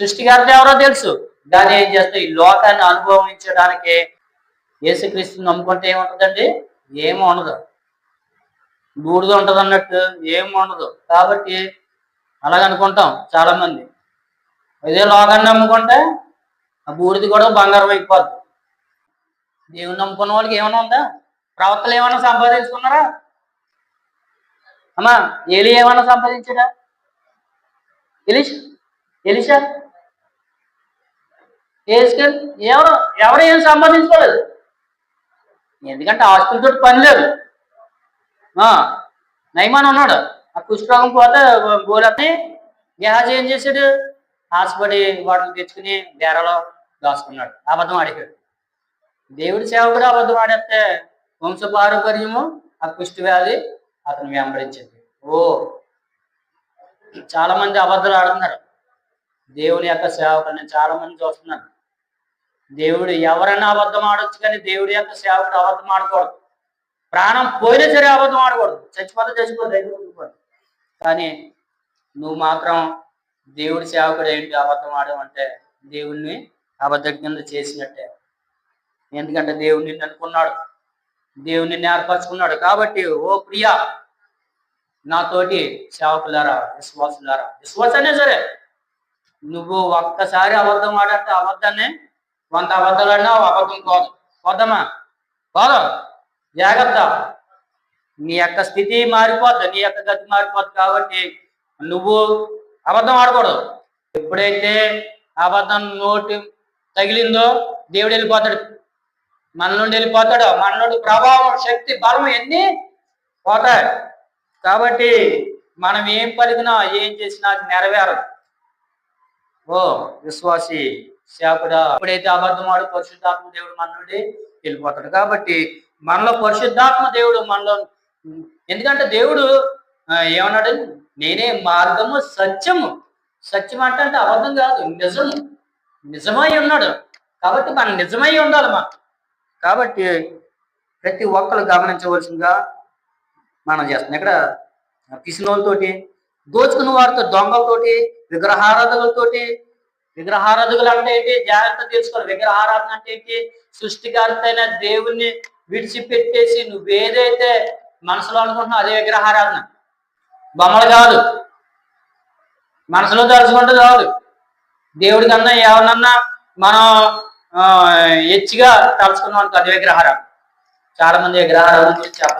సృష్టికర్త ఎవరో తెలుసు. దాన్ని ఏం చేస్తే ఈ లోకాన్ని అనుభవించడానికి యేసుక్రీస్తుని నమ్ముకుంటే ఏముంటుందండి? ఏమి ఉండదు. బూడిద ఉంటుంది అన్నట్టు ఏమి ఉండదు. కాబట్టి అలాగనుకుంటాం చాలా మంది ఇదే లోకాన్ని నమ్ముకుంటే ఆ బూడిది కూడా బంగారం అయిపోద్ది. దేవుని నమ్ముకున్న వాళ్ళకి ఏమైనా ఉందా? ప్రవక్తలు ఏమైనా సంపాదించుకున్నారా? అమ్మా ఏలి ఏమైనా సంపాదించాడా? ఎలిషా? ఎలిషా? ఏసుకెళ్ళి ఎవరు ఎవరు ఏం సంపాదించుకోలేదు. ఎందుకంటే ఆస్తులతో పని లేదు. ఆ, నయమాన్ ఉన్నాడు. ఆ కుష్ఠరోగం పోతే గోలకి గేహాజీ ఏం చేశాడు? హాస్పిటల్ వాటిని తెచ్చుకుని బేరలో దాచుకున్నాడు. అబద్ధం ఆడికాడు దేవుడి సేవకుడు అబద్ధం ఆడేస్తే వంశ పారంపర్యము ఆ కుష్టి వ్యాధి అతను వెంబడించింది. ఓ చాలా మంది అబద్ధాలు ఆడుతున్నారు. దేవుని యొక్క సేవకుని చాలా మంది చూస్తున్నారు. దేవుడు ఎవరైనా అబద్ధం ఆడొచ్చు కానీ దేవుడి యొక్క సేవకుడు అబద్ధం ఆడకూడదు. ప్రాణం పోయినా సరే అబద్ధం ఆడకూడదు. చచ్చిపోతే చచ్చిపోతే కానీ నువ్వు మాత్రం దేవుడి సేవకుడు ఏంటి అబద్ధం ఆడమంటే దేవుణ్ణి అబద్ధ కింద చేసినట్టే. ఎందుకంటే దేవుడు నిన్ను అనుకున్నాడు. దేవుని నేర్పరచుకున్నాడు కాబట్టి ఓ ప్రియా నాతోటి సేవకులారా విశ్వాసులారా విశ్వాసనే సరే నువ్వు ఒక్కసారి అబద్ధం ఆడంటే అబద్ధాన్ని వంద అబద్ధాలు అన్నా అబద్ధం కాదు. పోదమ్మా పోదాం. జాగ్రత్త. నీ యొక్క స్థితి మారిపోద్ది నీ యొక్క గతి మారిపోద్ది కాబట్టి నువ్వు అబద్ధం ఆడకూడదు. ఎప్పుడైతే అబద్ధం నోటి తగిలిందో దేవుడు వెళ్ళిపోతాడు. మన నుండి వెళ్ళిపోతాడు. మన నుండి ప్రభావం శక్తి బలం ఎన్ని పోతాయి. కాబట్టి మనం ఏం పలికినా ఏం చేసినా అది నెరవేరదు. ఓ విశ్వాసి సేవకుడు ఎప్పుడైతే అబద్ధం ఆడు పరిశుద్ధాత్మ దేవుడు మన నుండి వెళ్ళిపోతాడు. కాబట్టి మనలో పరిశుద్ధాత్మ దేవుడు మనలో ఎందుకంటే దేవుడు ఏమన్నాడు? నేనే మార్గము సత్యము. సత్యం అంటే అంటే అబద్ధం కాదు నిజము. నిజమై ఉన్నాడు. కాబట్టి మనం నిజమై ఉండాలి మనం. కాబట్టి ప్రతి ఒక్కరు గమనించవలసిందిగా మనం చేస్తున్నాం. ఇక్కడ పిసినోళ్ళతోటి దోచుకున్న వారితో దొంగలతోటి విగ్రహారాధకులతోటి విగ్రహారాధకులు అంటే ఏంటి? జాగ్రత్త తీసుకోవాలి. విగ్రహారాధన అంటే ఏంటి? సృష్టికర్త అయిన దేవుణ్ణి విడిచిపెట్టేసి నువ్వేదైతే మనసులో అనుకుంటున్నావు అదే విగ్రహారాధన. బొమ్మలు కాదు. మనసులో తలుచుకుంటే కాదు దేవుడి కన్నా ఎవరినన్నా మనం ఎచ్చిగా తలుచుకున్నాం అనుకో అది విగ్రహారాధన. చాలా మంది విగ్రహారాధన గురించి చెప్పాలి.